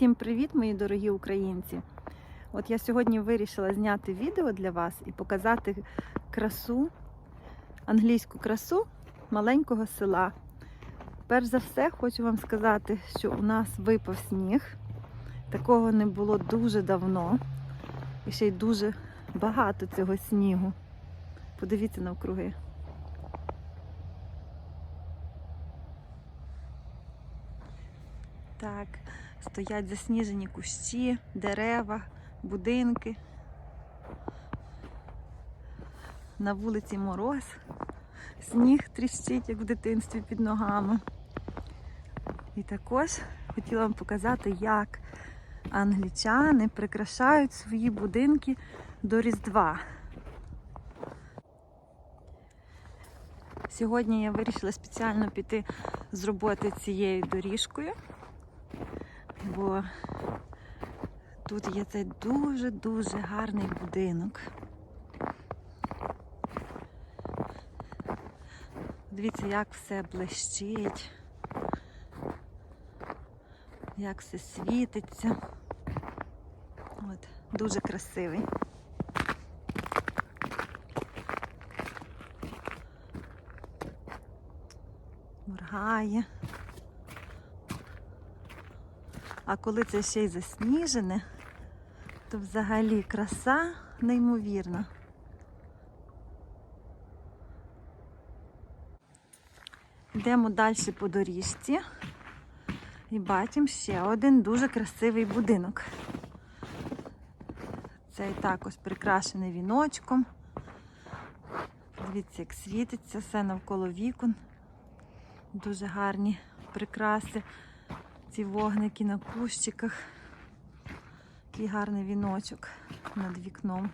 Всім привіт, мої дорогі українці! От я сьогодні вирішила зняти відео для вас і показати красу, англійську красу маленького села. Перш за все, хочу вам сказати, що у нас випав сніг. Такого не було дуже давно. І ще й дуже багато цього снігу. Подивіться навкруги. Так, стоять засніжені кущі, дерева, будинки. На вулиці мороз, сніг тріщить, як в дитинстві під ногами. І також хотіла вам показати, як англічани прикрашають свої будинки до Різдва. Сьогодні я вирішила спеціально піти з роботи цією доріжкою, бо тут є цей дуже-дуже гарний будинок. Дивіться, як все блищить, як все світиться. От, дуже красивий. Моргає. А коли це ще й засніжене, то взагалі краса неймовірна. Йдемо далі по доріжці і бачимо ще один дуже красивий будинок. Цей також прикрашений віночком. Дивіться, як світиться, все навколо вікон. Дуже гарні прикраси, ці вогники на кущиках. Такий гарний віночок над вікном.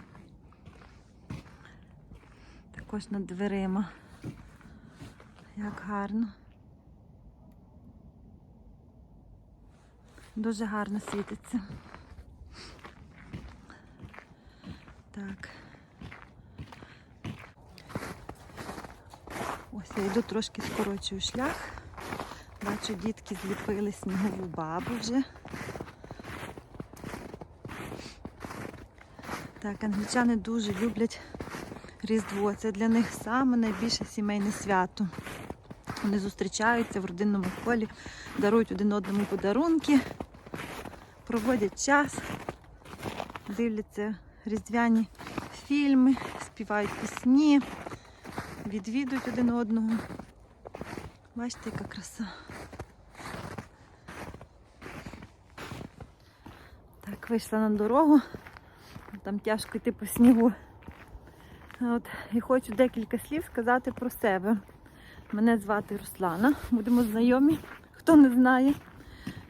Також над дверима. Як гарно. Дуже гарно світиться. Так. Ось я йду трошки скорочую шлях. Бачу, дітки зліпили снігову бабу вже. Так, англічани дуже люблять Різдво. Це для них саме найбільше сімейне свято. Вони зустрічаються в родинному колі, дарують один одному подарунки, проводять час, дивляться різдвяні фільми, співають пісні, відвідують один одного. Бачите, яка краса. Так, вийшла на дорогу, там тяжко йти по снігу. От, і хочу декілька слів сказати про себе. Мене звати Руслана, будемо знайомі, хто не знає.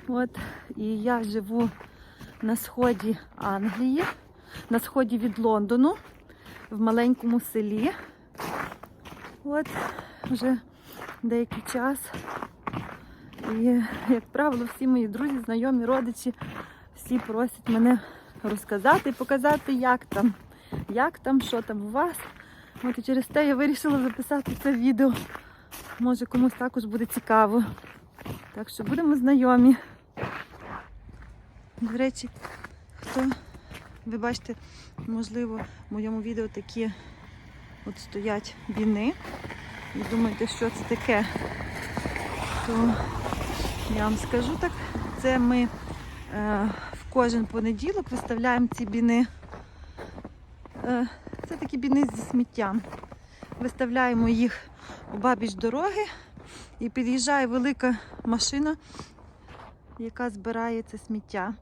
От, і я живу на сході Англії, на сході від Лондону, в маленькому селі. От, вже деякий час. І, як правило, всі мої друзі, знайомі, родичі, всі просять мене розказати і показати, як там, як там, що там у вас. От і через те я вирішила записати це відео. Може комусь також буде цікаво. Так що будемо знайомі. До речі, хто, ви бачите, можливо, в моєму відео такі от стоять біни. І думаєте, що це таке, то я вам скажу так, це ми е, в кожен понеділок виставляємо ці біни. Е, це такі біни зі сміттям. Виставляємо їх у бабіч дороги і під'їжджає велика машина, яка збирає це сміття.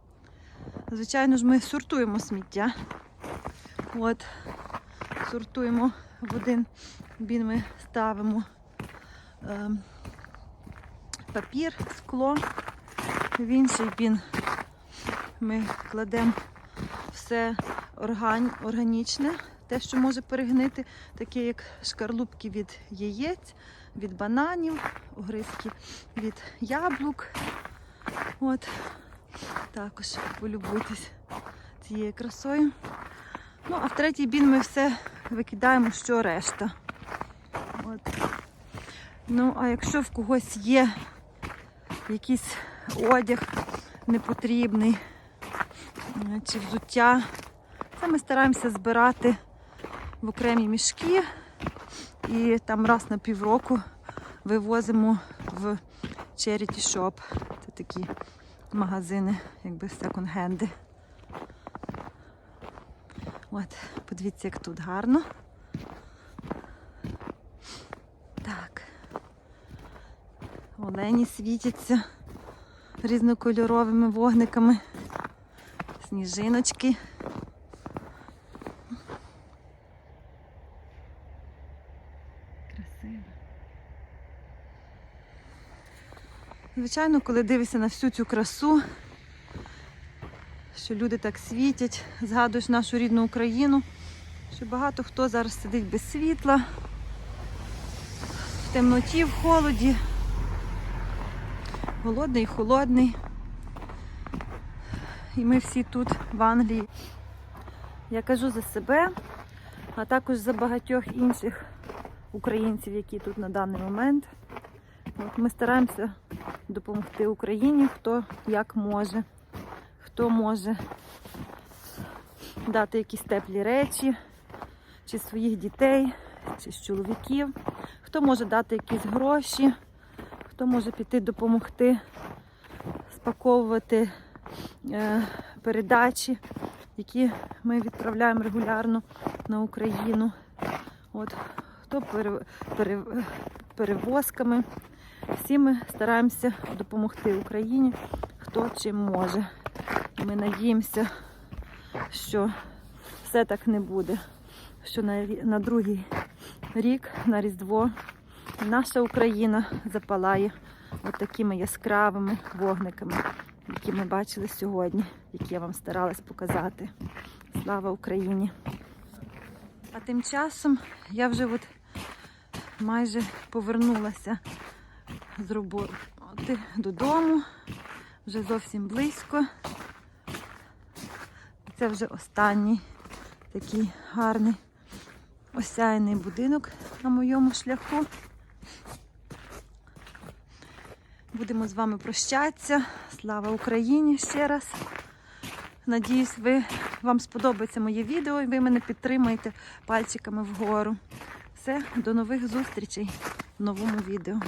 Звичайно ж, ми сортуємо сміття. От, сортуємо в один бін, ми ставимо е, папір, скло, в інший бін ми кладемо все орган, органічне, те, що може перегнити, таке як шкарлупки від яєць, від бананів, огризки від яблук. От. Також полюбуйтесь цією красою. Ну, а в третій бін ми все викидаємо, що решта. От. Ну, а якщо в когось є якийсь одяг непотрібний, е, чи взуття. Це ми стараємося збирати в окремі мішки і там раз на півроку вивозимо в Charity Shop. Це такі магазини, якби секонд-хенди. От, подивіться, як тут гарно. Так. Олені світяться різнокольоровими вогниками. Сніжиночки. Красиво. Звичайно, коли дивишся на всю цю красу, що люди так світять, згадуєш нашу рідну Україну, що багато хто зараз сидить без світла, в темноті, в холоді, голодний, холодний. І ми всі тут, в Англії. Я кажу за себе, а також за багатьох інших українців, які тут на даний момент. От ми стараємося допомогти Україні, хто як може, хто може дати якісь теплі речі, чи своїх дітей, чи з чоловіків, хто може дати якісь гроші, хто може піти допомогти спаковувати е, передачі, які ми відправляємо регулярно на Україну. От, хто пере, пере, перевозками. Всі ми стараємося допомогти Україні, хто чим може. Ми надіємося, що все так не буде. Що на, на другий рік, на Різдво, наша Україна запалає от такими яскравими вогниками, які ми бачили сьогодні, які я вам старалась показати. Слава Україні! А тим часом я вже от майже повернулася з роботи додому. Вже зовсім близько. Це вже останній такий гарний осяяний будинок на моєму шляху. Будемо з вами прощатися. Слава Україні ще раз. Надіюсь, ви, вам сподобається моє відео і ви мене підтримаєте пальчиками вгору. Все, до нових зустрічей в новому відео.